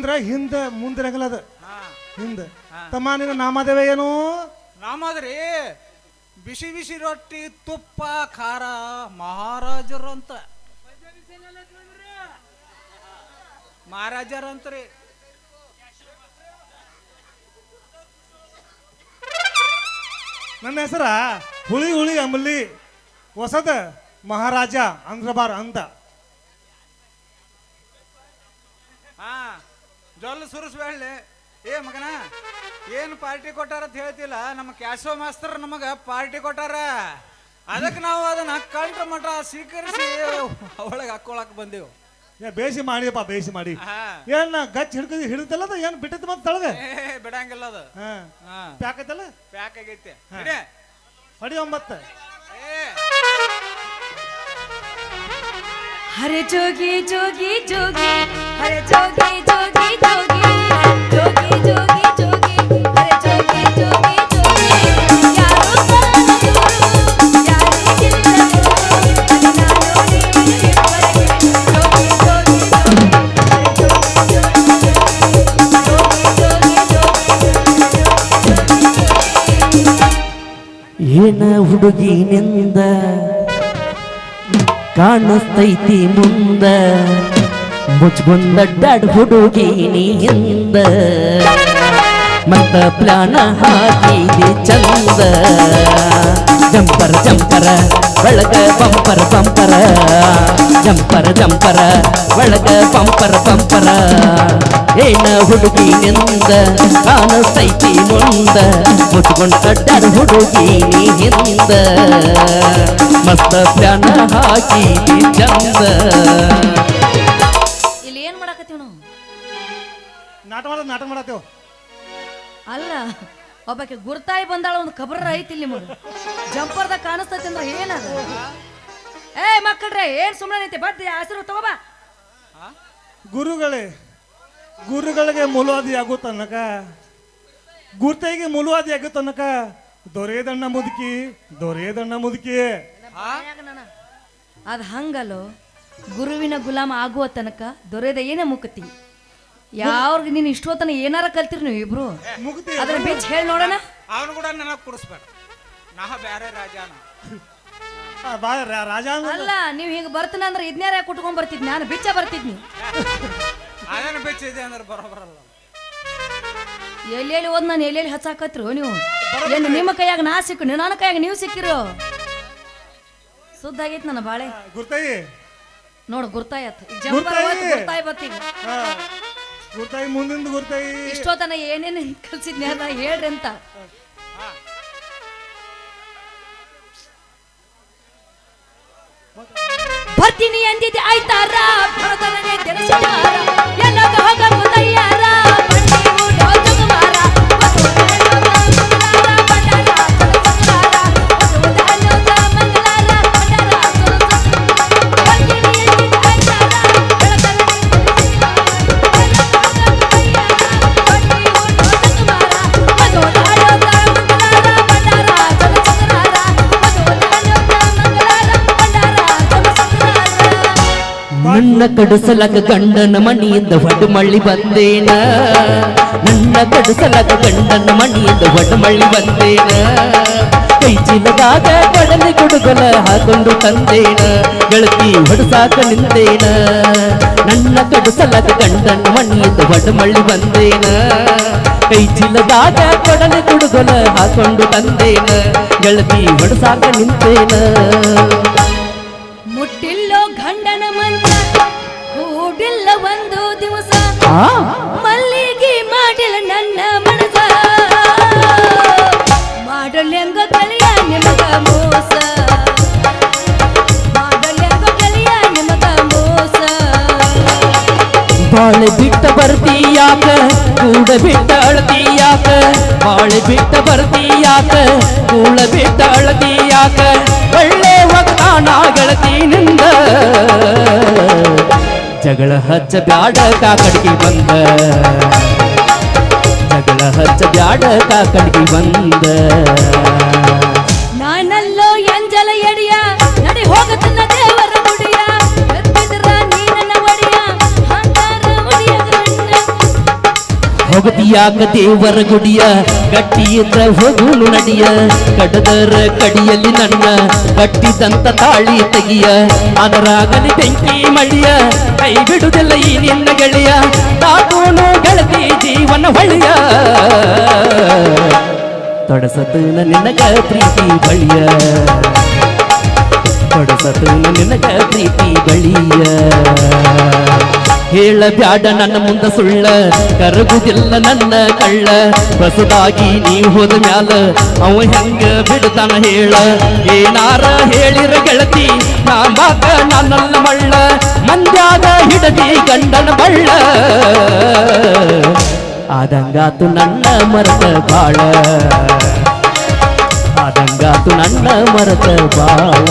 ಅಂದ್ರ ಹಿಂದ ಮುಂದಿರಂಗಿಲ್ಲ ಅದ. ಹಿಂದೆ. ತಮ್ಮ ನಿನ್ನ ನಾಮದೇವ ಏನು? ನಾಮದ್ರಿ ಬಿಸಿ ಬಿಸಿ ರೊಟ್ಟಿ ತುಪ್ಪ ಖಾರ ಮಹಾರಾಜರು ಅಂತ ಮಹಾರಾಜರಂತ್ರಿ. ನನ್ನ ಹೆಸರ ಹುಳಿ ಹುಳಿ ಅಂಬಲಿ ಹೊಸದ ಮಹಾರಾಜ ಅಂದ್ರಬಾರ್ ಅಂತ ಹಾ ಜೊಲ್ಲು ಸುರಿಸ್ಬೇಳೆ ಏ ಮಗನ ಏನು ಪಾರ್ಟಿ ಕೊಟ್ಟಾರ ಅಂತ ಹೇಳ್ತಿಲ್ಲ. ನಮ್ಮ ಕ್ಯಾಶೋ ಮಾಸ್ತರ್ ನಮಗೆ ಪಾರ್ಟಿ ಕೊಟ್ಟಾರ. ಅದಕ್ಕೆ ನಾವು ಅದನ್ನ ಕಂಡ್ರ ಮಠ ಸ್ವೀಕರಿಸಿ ಒಳಗೆ ಹಾಕೊಳಕ್ ಬಂದೆವು. ಏ ಬೇಸಿ ಮಾಡಿಯಪ್ಪ ಬೇಸಿ ಮಾಡಿ. ಏನ ಗಚ್ಚ ಹಿಡ್ಕ ಹಿಡಿದಲ್ಲ ಅದು? ಏನ್ ಬಿಟ್ಟೈತಿ ಮತ್ತೆ ತಳಗ? ಏ ಬಿಡಂಗಿಲ್ಲ ಅದು. ಪ್ಯಾಕ್ ಐತಲ್ಲ? ಪ್ಯಾಕ್ ಆಗೈತೆ. ಹಿಡಿ. ಒಂಬತ್ತ. ಏ. ಹರೆ ಜೋಗಿ ಜೋಗಿ ಜೋಗಿ. ಹರೆ ಜೋಗಿ ಜೋಗಿ ಜೋಗಿ ಜೋಗಿ ಜೋಗಿ ಜೋಗಿ ಹರೆ ಜೋಗಿ ಜೋಗಿ ಜೋಗಿ ಯಾರೋ ಕಾಣದವರು ಯಾರಿಗಿಲ್ಲದವರು ಅದು ನಾನು ನೀವಿಬ್ಬರಿಗೆ ಜೋಗಿ ಜೋಗಿ ಜೋಗಿ ಏನ ಹುಡುಗಿನಿಂದ ಕಾಣಿಸ್ತೈತಿ ಮುಂದ ಮುಚ್ಕೊಂಡಡ್ಡಾಡ್ ಹುಡುಗಿ ನೀಂದ ಮತ್ತ ಪ್ಲಾನ ಹಾಕಿದಿ ಚಂದ. ಜಂಪರ ಜಂಪರ, ಒಳಗ ಪಂಪರ ಪಂಪರ ಜಂಪರ ಜಂಪರ, ಒಳಗ ಪಂಪರ ಪಂಪರ ಏನ ಹುಡುಗಿನಿಂದ ಕಾಣಿಸ್ತೈತಿ ಮುಂದ. ಮುಚ್ಕೊಂಡಡ್ಡಾಡ್ ಹುಡುಗಿ ಹಿಂದ ಮಸ್ತ ಪ್ಲಾನ ಚಂದ. ಹಾಕಿ ಏನ್ ಮಾಡಕತ್ತೀವಿ ನಾವು ನಾಟ ಮಾಡ ನಾಟ ಮಾಡತ್ತೇವ್ ಅಲ್ಲ ಒಬ್ಬಾಕೆ ಗುರ್ತಾಯಿ ಬಂದಾಳ ಒಂದು ಖಬರ ಐತಿ ಇಲ್ಲಿ ನಿಮಗೆ ಜಂಪರ್ದಾಗ ಕಾಣಿಸ್ತೈತಿ ಅಂದ್ರೆ ಏನದ? ಏ ಮಕ್ಕಳ್ರೆ ಏನ್ ಸುಮ್ಮನೆ ಐತಿ ಬರ್ತಿ ಹಸಿರು ತಗೋಬಾ ಗುರುಗಳೇ ಗುರುಗಳಿಗೆ ಮುಲುವಾದಿ ಆಗೋ ತನಕ ಗುರ್ತೈಗೆ ಮುಲುವಾದಿ ಆಗೋ ತನಕ ದೊರೆಯದಣ್ಣ ಮುದುಕಿ ದೊರೆಯದಣ್ಣ ಮುದುಕಿ. ಅದ್ ಹಂಗಲ್ಲೋ ಗುರುವಿನ ಗುಲಾಮ ಆಗುವ ತನಕ ದೊರೆದ ಏನೇ ಮುಕ್ತಿ? ಯಾವ್ರಿಗೆ ನೀನು ಇಷ್ಟೊತ್ತನ ಏನಾರ ಕಲ್ತಿರಿ ನೀವು ಇಬ್ರು? ಅದ್ರ ಬಿಚ್ಚ ಹೇಳಿ ನೋಡೋಣ. ಅವನು ಕೂಡ ನನಗೆ ಕುಡಿಸ್ಬೇಡ. ನಾ ಬೇರೆ ರಾಜಾನ. ಆ, ಬಾ ರಾ- ರಾಜ ಅನ್ನೋದು. ಅಲ್ಲ ನೀವು ಹಿಂಗ ಬರ್ತನ ಅಂದ್ರೆ ಇದ್ನ್ಯಾರ ಕುಟ್ಕೊಂಡ್ ಬರ್ತಿದ್ನಿ? ನಾನು ಬಿಚ್ಚ ಬರ್ತಿದ್ನಿ. ಅದೇನು ಬೆಚ್ಚಿದೆ ಅಂದ್ರೆ ಬರೋಬರಲ್ಲ. ಎಲ್ಲೆಲ್ಲಿ ಓದ್ ನಾನು ಎಲ್ಲೆಲ್ಲಿ ಹಚ್ಚಾಕತ್ರು ನೀವು? ಏನು ನಿಮ್ಮ ಕೈಯಾಗ ನಾ ಸಿಕ್ಕು ನನ್ನ ಕೈಯಾಗ ನೀವು ಸಿಕ್ಕಿರೋ? ಸುದ್ದ ಆಗೈತಿ ನನ್ನ ಬಾಳೆ. ಗುರ್ತಾಯಿ ನೋಡು ಗುರ್ತಾಯತ್ ಗುರ್ತಾಯಿ. ಗುರ್ತಾಯಿ ಬತ್ತೀಗ ಹಾ. ಗುರ್ತಾಯಿ ಮುಂದಿಂದ ಗುರ್ತಾಯಿ. ಏನೇನು ಕಲ್ಸಿದ್ನಿ ಅದ ಹೇಳ್ರಿ ಅಂತ. ಬರ್ತೀನಿ ಅಂದಿದ್ದೆ ಆಯ್ತಾರ? ಎಲ್ಲ ತಿಳಿಸಿದಾರ ನನ್ನ ಕಡುಸಲಕ ಗಂಡನ ಮಣಿಯಿಂದ ವಡಮಳ್ಳಿ ಮಳ್ಳಿ ಬಂದೇನ? ನನ್ನ ಕಡುಸಲಕ ಗಂಡನ ಮಣಿಯಿಂದ ವಡಮಳ್ಳಿ ಮಳ್ಳಿ ಬಂದೇನ? ಕೈ ಚೀಲದಾಗ ಕಡಲೆ ಕೊಡುಗಲ ಹಾಕೊಂಡು ತಂದೇನ? ಗೆಳತಿ ಹೊಡಸಾಕ ನಿಂದೇನ ನನ್ನ ಕಡುಸಲಕ ಗಂಡನ ಮಣಿಯಿಂದ ವಡಮಳ್ಳಿ ಮಳ್ಳಿ ಬಂದೇನ? ಕೈ ಚೀಲದಾಗ ಕೊಡಲೆ ಕೊಡುಗಲ ಹಾಕೊಂಡು ತಂದೇನ? ಗೆಳತಿ ಹೊಡಸಾಕ ನಿಂತೇನ? ಮುಟ್ಟಿಲ್ಲೋ ಗಂಡನ ಮಂಚ. ಹೂಡಿಲ್ಲ ಒಂದು ದಿವಸ ಆ ಮಲ್ಲಿಗೆ ಮಾಡಿಲ್ಲ ನನ್ನ ಮನಸ ಮಾಡಲೆಂಗ ಗೆಳೆಯ ನಿಮಗ ಮೋಸ ಮಾಡಲೆಂಗ ಗೆಳೆಯ ನಿಮಗ ಮೋಸ ಬಾಳೆ ಬಿಟ್ಟ ಬರ್ತೀಯಾಕ ಕೂಡ ಬಿಟ್ಟ ಅಳತೀಯಾಕ ಬಾಳೆ ಬಿಟ್ಟ ಬರ್ತೀಯಾಕ ಕೂಳ ಬಿಟ್ಟ ಅಳತೀಯಾಕ ಒಳ್ಳೆ ವಕ್ತಾನ ಗೆಳತಿನಿಂದ ಜಗಳ ಹಚ್ಚ ಬ್ಯಾಡ ಕಾಕಡಿಗೆ ಬಂದ ಜಗಳ ಹಚ್ಚ ಬ್ಯಾಡ ಕಾಕಡಿಗೆ ಬಂದ ನಾನಲ್ಲೋ ಎಂಜಲ ಎಡಿಯ ನಡಿ ಹೋಗುತ್ತ ಹೋಗತಿಯಾಕ ದೇವರ ಗುಡಿಯ ಗಟ್ಟಿ ಇದ್ರ ಹೋಗುನು ನಡಿಯ ಕಡದರ ಕಡಿಯಲ್ಲಿ ನನ್ನ ಕಟ್ಟಿದಂತ ತಾಳಿ ತೆಗಿಯ ಅದರಾಗಲಿ ಬೆಂಕಿ ಮಳಿಯ ಕೈ ಬಿಡುವುದಿಲ್ಲ ಈ ನಿನ್ನ ಗೆಳೆಯ ತಾತೂನು ಗೆಳತಿ ಜೀವನ ಹೊಳಿಯ ತೊಡಸತನ ನಿನಗ ಪ್ರೀತಿ ಬಳಿಯ ತೊಡಸತನ ನಿನಗ ಪ್ರೀತಿ ಬಳಿಯ ಹೇಳಬ್ಯಾಡ ನನ್ನ ಮುಂದ ಸುಳ್ಳ, ಕರಗುದಿಲ್ಲ ನನ್ನ ಕಳ್ಳ. ಬಸದಾಗಿ ನೀ ಹೋದ ಮ್ಯಾಲ ಅವ ಹೆಂಗ ಬಿಡ್ತಾನ ಹೇಳ. ಏನಾರ ಹೇಳಿರ ಗೆಳತಿ, ನಾ ನನ್ನ ಮಳ್ಳ. ಮಂದ್ಯಾದ ಹಿಡದಿ ಗಂಡನ ಬಳ್ಳ ಆದಂಗಾತು ನನ್ನ ಮರತ ಬಾಳ. ಆದಂಗಾತು ನನ್ನ ಮರತ ಬಾಳ.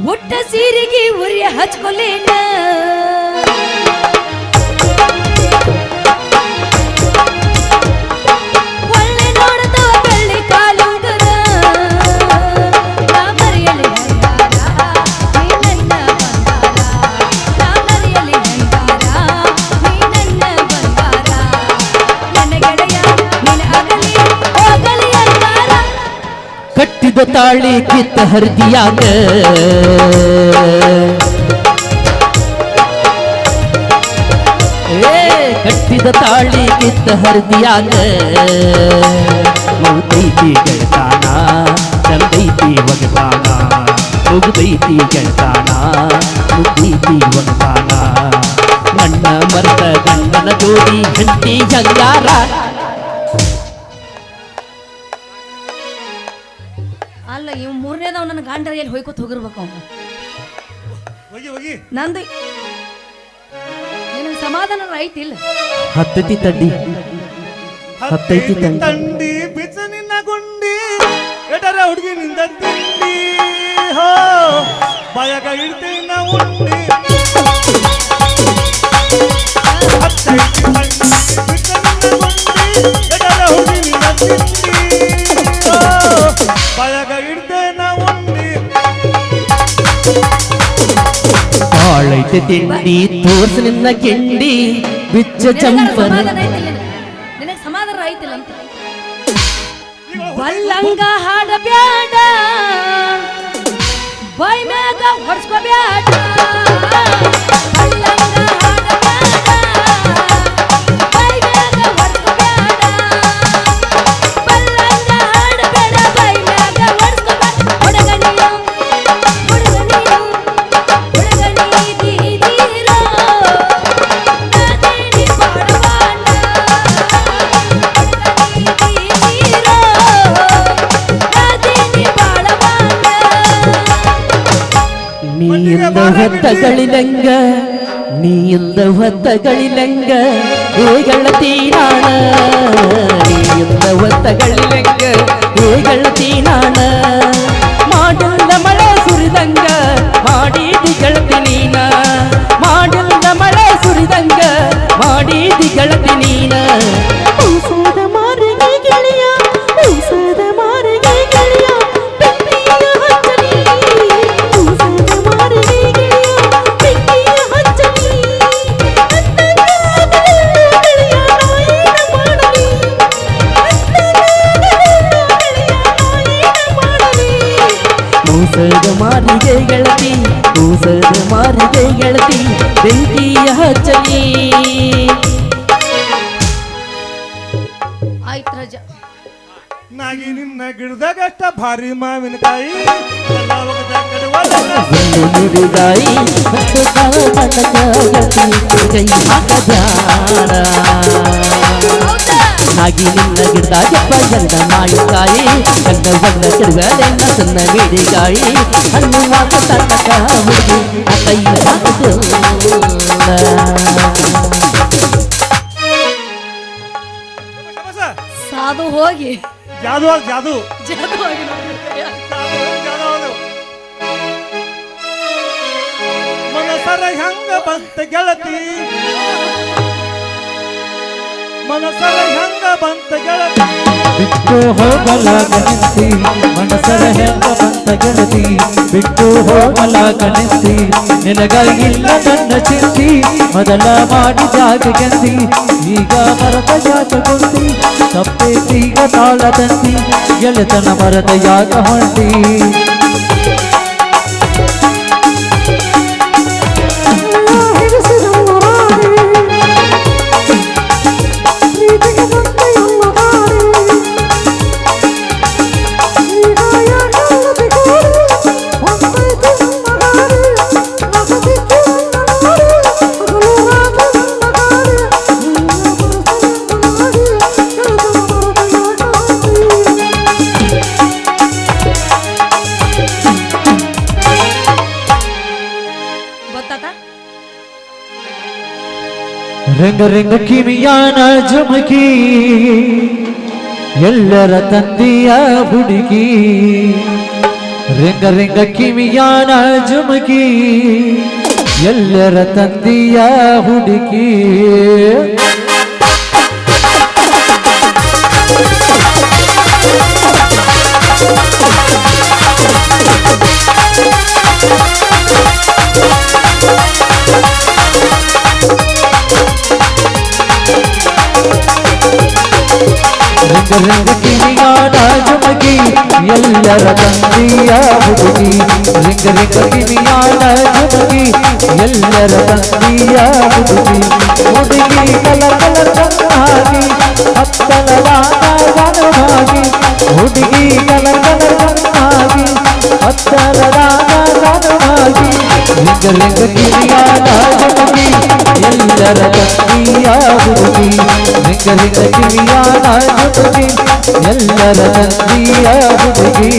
ಹುಟ್ಟ ಸೀರೆಗೆ ಉರಿಯ ಹಚ್ಕೊಲೇನ? ಕಟ್ಟಿದ ತಾಳಿ ಕಿತ್ತ ಹರಿದಿಯಾಗ. ಕಟ್ಟಿದ ತಾಳಿ ಕಿತ್ತ ಹರಿದಿಯಾಗ. ಮುಗ್ದೈತಿ ಗೆಳತಾನ ಚಂದೈತಿ ಒಗತಾನ ಮುಗುದೈತಿ ಗೆಳತಾನ ಮುಗ್ದೈತಿ ಒಗತಾನ ನನ್ನ ಮರ್ತ ಗಂಡನ ಜೋಡಿ ಹೆಂಡತಿ ಹಂಗಾರ ಎಲ್ಲಿ ಹೋಯ್ಕೊತ ಹೋಗಿರ್ಬೇಕು ಅವ್ನು. ಹೋಗಿ ಹೋಗಿ. ನಂದು ನಿನಗೆ ಸಮಾಧಾನ ಐತಿಲ್ಲ ಹತ್ತೈತಿ ತಡ್ಡಿ ಹತ್ತೈತಿ ತಂಡಿ. ತಂಡಿ ಬಿಚ್ಚ ನಿನ್ನ ಗುಂಡಿ ಎಟರ ಹುಡುಗಿ ನಿಂದ ತಿಂಡಿ. ಹೋ ಬಾಯಾಗ ಇಡ್ತೀನಿ ನಾ ಉಂಡಿ. ಹತ್ತೈತಿ ತಂಡಿ ಬಿಚ್ಚ ನಿನ್ನ ಗುಂಡಿ ಎಟರ ಹುಡುಗಿ ನಿಂದ ತಿಂಡಿ. ಬಾಳೈತೆ ತಿಂಡಿ ತೋರ್ಸ ನಿನ್ನ ಕಿಂಡಿ ಬಿಚ್ಚ ಚಂಪನ. ನಿನಗೆ. ಸಮಾಧಾನ ಅಂತ. ಬಲ್ಲಂಗ ಹಾಡಬ್ಯಾಡ ಬೈ ಮ್ಯಾಗ ಹೊಡ್ಸ್ಕೋಬ್ಯಾಡ ಹೊತ್ತಗಳಿಲಂಗ ನೀ ಇಲ್ದ ಹೊತ್ತಗಳಿಲಂಗ ಹೇಗಳತಿ ನಾಣ ನೀ ಇಲ್ದ ಹೊತ್ತಗಳಿಲಂಗ ಹೇಗಳತಿ ನಾಣ ಮಾಡಿಲ್ದ ಮಳೆ ಸುರಿದಂಗ ಮಾಡಿದಿ ಗೆಳತಿ ನೀನ ಮಾಡಿಲ್ದ ಮಳೆ ಸುರಿದಂಗ ಮಾಡಿದಿ ಗೆಳತಿ ನೀನ ಔಷಧ ಮಾರಿಗೆ ಗೆಳತಿ ಔಷಧ ಮಾರಿಗೆ ಗೆಳತಿ ಬೆಂಕಿಯ ಹಚ್ಚಲಿ ಆಯ್ತು ರಜ ನಾಗಿ ನಿನ್ನ ಗಿಡದಾಗ ಅಷ್ಟ ಭಾರಿ ಮಾವಿನಕಾಯಿ ಎಲ್ಲ ಒಗದ ಕಡುವಲ್ಲ ಒಂದು ನುಡಿಗಾಯಿ ಹತ್ತು ಕಾಲ ಬಣ್ಣದ ಕೈ ಹಾಕದಾರ ಹೌದಾ ನಾಗಿ ನಿನ್ನ ಗಿಡದಾಗೆಪ್ಪ ಎಂದ ಮಾವಿನಕಾಯಿ ಕಂಡ ಬಂದ ಕಡುಗಳೆಲ್ಲ ಸಣ್ಣ ಮಿಡಿಗಾಯಿ ಹಣ್ಣು ಮಾತು ತಟ್ಟಕ ಹುಡುಗಿ ಆ ಕೈ ಹಾಕದಿಲ್ಲ ಶಬಾಸ. ಸಾಧು ಹೋಗಿ ಜಾದು ಆಗ್ ಜಾದು ಜಾದು ಹೋಗಿ. ಮನಸರ ಹೆಂಗ ಬಂತ ಗೆಳತಿ ಮನಸ್ಸರ ಹೆಂಗ ಬಂತ ಗೆಳತಿ? ಬಿಟ್ಟು ಹೋಗಲ ನಿಂತಿ, ಮನಸರ ಹೆಂಗ ಬಂತ ಗೆಳತಿ? ಬಿಟ್ಟು ಹೋಗಲ ನಿಂತಿ, ನಿನಗಾಗಿಲ್ಲ ನನ್ನ ಚಿಂತಿ. ಮೊದಲ ಮಾಡಿ ಜಾಗ ಗೆಂದಿ, ಈಗ ಮರದ ಜಾಗ ಕುಂತಿ ಈಗ ತಾಳ ತಂದಿ ಗೆಳೆತನ ಮರದ ಯಾಗ ಹೊಂಟಿ ರಂಗ ರಂಗ ಕಿವಿಯಾನ ಜುಮಕಿ ಎಲ್ಲರ ತಂದೆಯ ಹುಡುಗಿ. ರಂಗ ರಂಗ ಕಿವಿಯಾನ ಜುಮಕಿ ಎಲ್ಲರ ತಂದೆಯ ಹುಡುಗಿ. रंग रंग की निगाना झुमकी यल्लर तंदिया रंग भागी मुदगी कल कल चंदागी अत्तल वाना वन भागी रंग रंग की निगाना यल्लर तंदिया भुबकी ಕಲಿತ ಕಿವಿಯಾಳ ಜೊತೆಗೆ ಎಲ್ಲರ ತಂದೆಯ ಜೊತೆಗೆ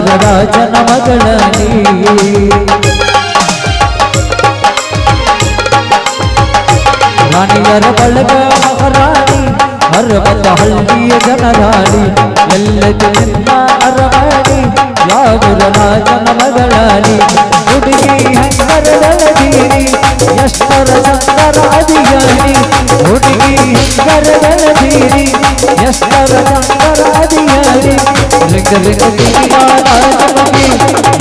ಯಾವುದ ರಾಜನ ಮಗಳ ರಾಣಿಯರ ಬಳಗ ಮಹಾರಾಣಿ ಹರ್ವದ ಹಳ್ಳಿಯ ಜನರಾಣಿ ಎಲ್ಲದ ನಿನ್ನ ಯಾವುದ ರಾಜನ ಮಗಳಾಣಿ ಹುಡುಗಿ ಎಷ್ಟರ கரகர தீரி எஸ்தர கரதியாரி ரிக ரிக கிரியானாகி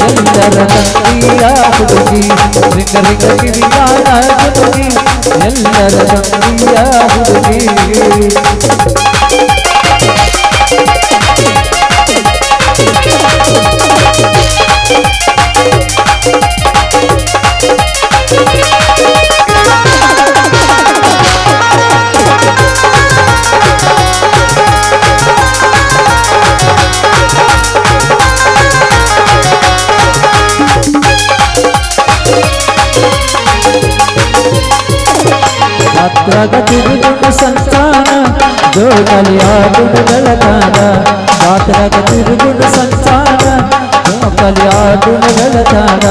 எல்லர தந்தியா புடுகி ரிக ரிக கிரியானாகி எல்லர தந்தியா புடுகி Thank you. ರಗತಿರುಗುಂಡು ಸಂತಾನ ಜೋಗಲಿಯಾಗುಂಡು ಬೆಳತಾನ ದಾಟ ರಗತಿರುಗುಂಡು ಸಂತಾನ ಜೋಗಲಿಯಾಗುಂಡು ಬೆಳತಾನ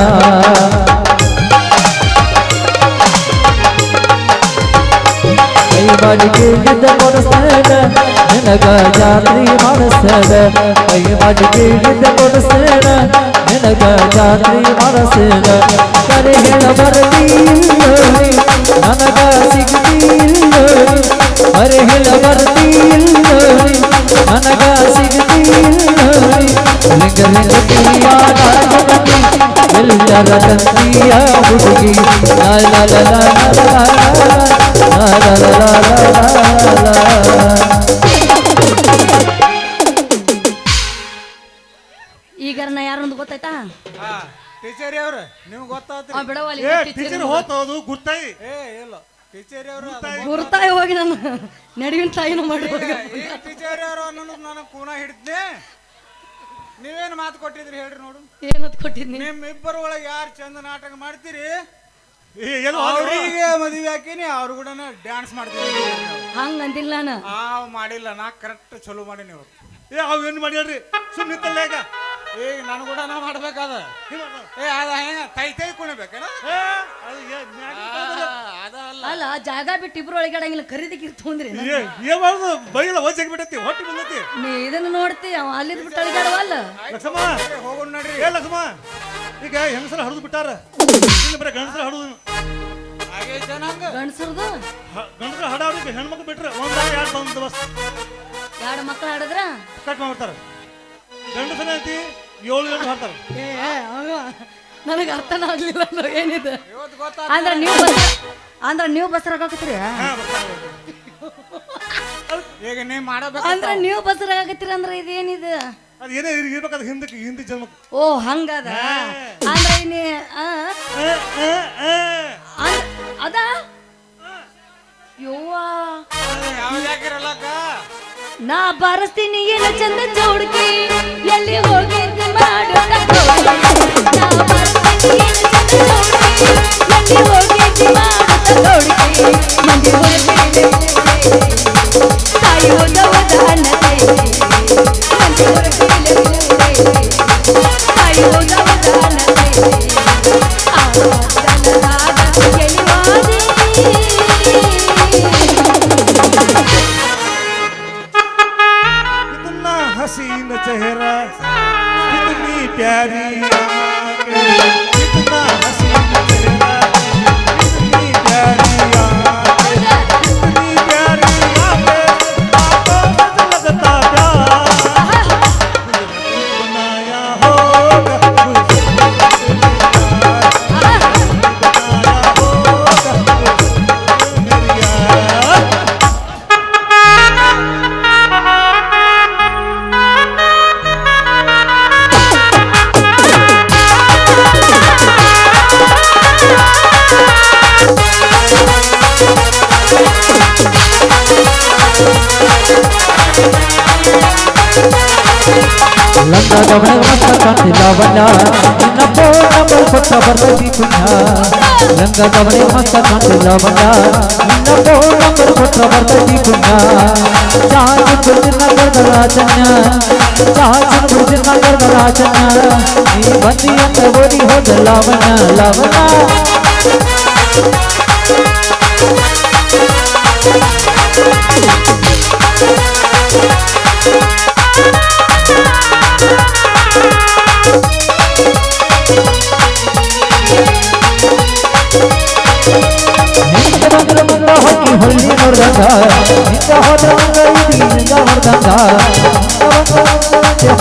ಕೈಬಾಲಿಗೆ ಗಿದ್ದ ಕೊಡಿಸ್ತೇನೆ ನಿನಗ ಜಾತ್ರಿ ಮಾಡಿಸ್ತೇನೆ ಕೈಬಾಲಿಗೆ ಗಿದ್ದ ಕೊಡಿಸ್ತೇನೆ ನಿನಗ ಜಾತ್ರಿ ಮಾಡಿಸ್ತೇನೆ ಕರೆ ಹೇಳ ಬರ್ತೀ ನನಗ ಸಿಗ್ತ ಹರಿಹಿಲ ಬರ್ತಿಲ್ಲ ನನಗ ಸಿಗತಿಲ್ಲ ಎಲ್ಲರ ತಂದಿಯ ಹುಡುಗಿ ಈಗ ಯಾರೊಂದು ಗೊತ್ತಾಯ್ತಾ ಟೀಚರ್ ಅವ್ರ ನಿಮ್ಗೆ ಗೊತ್ತಾಗ್ತದೆ ಬಿಡವಾಲಿ ಟೀಚರ್ ಹೋಗ್ತೋದು ಗುರ್ತಾಯಿ ಏ ಇಲ್ಲ. ಟೀಚರ್ ಅವರು ಗುರ್ತಾಯಿ ಹೋಗಿ ನಾನು ನಡುವಿನ ತಾಯಿನ ಮಾಡಿ ಟೀಚರ್ ಅವರು ಅನ್ನೋದು ನಾನು ಕೂನ ಹಿಡಿದ್ನೆ. ನೀವೇನು ಮಾತು ಕೊಟ್ಟಿದ್ರಿ ಹೇಳ್ರಿ ನೋಡು. ಏನಂತ ಕೊಟ್ಟಿದ್ನಿ? ನಿಮ್ಮಿಬ್ಬರ ಒಳಗೆ ಯಾರು ಚಂದ ನಾಟಕ ಮಾಡ್ತೀರಿ? ಏ ಎಲ್ಲೋ ಹೋದ್ರು. ಅವರಿಗೆ ಮದುವೆ ಹಾಕಿನಿ ಅವ್ರು ಕೂಡ ಡ್ಯಾನ್ಸ್ ಮಾಡ್ತೀವಿ ಹಂಗ ಅಂದಿಲ್ಲ ಮಾಡಿಲ್ಲ ನಾ ಕರೆಕ್ಟ್ ಚಲೋ ಮಾಡೀನಿ ಅವ್ರು. ಏ ಅವ್ ಏನ್ ಮಾಡ್ಯಾಳ್ರಿ ಸುಮ್ ನಿಂತಲ್ಲ ಈಗ? ಈಗ ನನ್ ಕೂಡ ನಾ ಮಾಡ್ಬೇಕಾದ. ಏ ಅದ ಹೆಂಗ ತೈ ತೈ ಕುಣಿಬೇಕೇನ? ಅದು ಅಲ್ಲ. ಅಲ್ಲ ಜಾಗ ಬಿಟ್ಟು ಇಬ್ರು ಒಳಗಾಡಂಗಿಲ್ಲ ಖರೀದಿ ತೊಂದ್ರಿ ಏ ಏನ್ ಮಾಡುದು ಬೈಲ ವಜ್ಜಾಗಿ ಬಿಟ್ಟೈತಿ ಹೊಟ್ಟಿ ಬಂದತಿ. ನೀ ಇದನ್ನ ನೋಡ್ತಿ ಅವ ಅಲ್ಲಿದ್ ಬಿಟ್ಟು ಅಳಿಗಾಡವಲ್ಲ ಲಕ್ಷ್ಮ. ಹೋಗೋಣ ನಡ್ರಿ. ಏ ಲಕ್ಷ್ಮ. ಈಗ ಹೆಂಗಸರ ಹರಿದು ಬಿಟ್ಟಾರ? ಇನ್ನು ಬರೀ ಗಂಡಸರ ಚೆನ್ನಾಗ ಗಂಡಸರ್ದು? ಗಂಡಸರ ಹಡವ್ರಿಗೆ ಹೆಣ್ಮಕ್ಳು ಬಿಟ್ರೆ ಒಂದ ಎರಡು ಬಂದ ಬಸ್ ಎರಡು ಮಕ್ಳು ಆಡಿದ್ರ ಕಟ್ ಮಾಡ್ಬಿಡ್ತಾರ. ಗಂಡಸರ ಐತಿ ಏಳು ಗಂಟೆ ಹಾಡ್ತಾರ ಏ ನನಗೆ ಅರ್ಥನ ಆಗ್ಲಿಲ್ಲ ಅಂದ್ರೆ ಏನಿದೆ. ಅಂದ್ರೆ ಗೊತ್ತಾ ಅಂದ್ರ ನೀವು ಬಸ್ ಅಂದ್ರೆ ನೀವು ಬಸರಾಗತ್ತೀರಿ ಹಾ ಈಗ ನೀ ಮಾಡಬೇಕು ಅಂದ್ರೆ ನೀವು ಬಸರಾಗತ್ತೀರಿ ಅಂದ್ರೆ ಇದೇನಿದೆ? ಅದು ಏನೇ ಇರ್- ಇರ್ಬೇಕಾದ್ರೆ ಹಿಂದಕ್ಕೆ ಹಿಂದಿ ಜನ್ಮ ಓ ಹಂಗದ? ಅಂದ್ರೆ ಇನ್ನಿ ಅದ? ಯೋವಾ ನಾ ಬಾರಿಸ್ತೀನಿ ಏನು ಚಂದ ಚೌಡ್ಕಿ खिलावना नमो नमो पत्थर जी पुन्हा रंग दवरे मस्त खिलावना नमो नमो पत्थर जी पुन्हा चाँद बुर्ज नगर दराजना हल्ली मर्दांगा नित्य हो रंगा नित्य मर्दांगा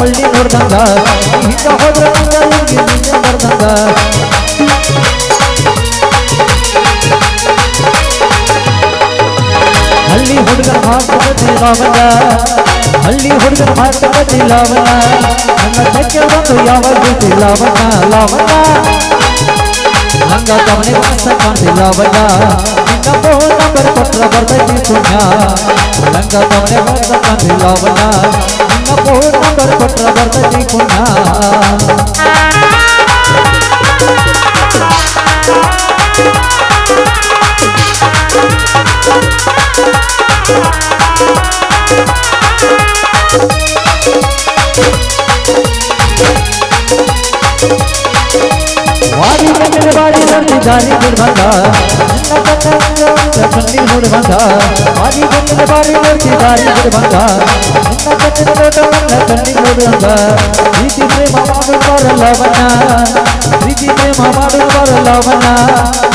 हल्ली मर्दांगा नित्य हो रंगा नित्य मर्दांगा हल्ली हुडगर भागवती लावना हल्ली हुडगर भागवती लावना हंगा चक्के बंदो यावती लावना लावना हंगा तमने वासकांति लावना બોલા પર પત્ર વર્તી સુન્યા ભલંગ તમને વર્ત કાંધી લાવના બોલા પર પત્ર વર્તી પુન્યા वारी में मेरे वारी धरती जानी दुर्भंगा संगी मुड़ बंधा मारी जन्म बारी मूर्ति बारी मुड़ बंधा नन्ना कन्नी लोट नन्ना कन्नी मुड़ बंधा प्रीति प्रेम माडू पर लवना प्रीति प्रेम माडू पर लवना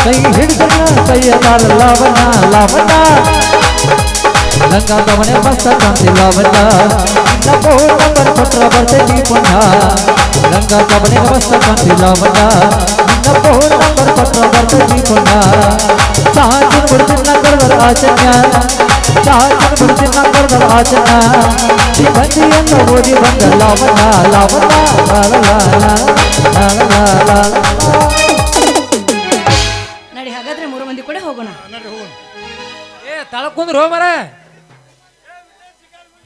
कई हिड़ गया कई तार लवना लवना लंगा तवने मस्त कांति लवना नको नंबर पत्र बरते जी पुन्हा लंगा तवने मस्त लवना ಪುಣ್ಯ ಲಂಗ ತವಣೆ ಮಸ್ತ ಕಾಣ್ತಿಲ್ಲ ಅವನ್ನ ನಿನ್ನ ಫೋನ್ ನಂಬರ್ ಕೊಟ್ರ ಬರ್ತೈತಿ ಪುಣ್ಯ ಚಾಚಿನ ಬಿಡ್ತಿಲ್ಲ ಕರ್ದರ ಆಚನ್ಯ ಚಾಚಿನ ಬಿಡ್ತಿಲ್ಲ ಕರ್ದರ ಆಚನ್ಯ ಈ ಬಂದಿಯನ್ನು ಓದಿ ಬಂದ ಲಾವಣ್ಣ ಲಾವಣ್ಣ ಲಾಲ ಲಾಲ ಲಾಲ ಲಾಲ ನಡಿ ಹಾಗಾದ್ರೆ ಮೂರು ಮಂದಿ ಕೂಡ ಹೋಗೋಣ ನಡ್ರಿ ಹೋಗೋಣ ಏ ತಳಕ್ ಕುಂದ್ರ ಹೋ ಮರ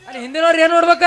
ಅಲ್ಲಿ ಹಿಂದಿನವ್ರು ಏನ್ ನೋಡ್ಬೇಕ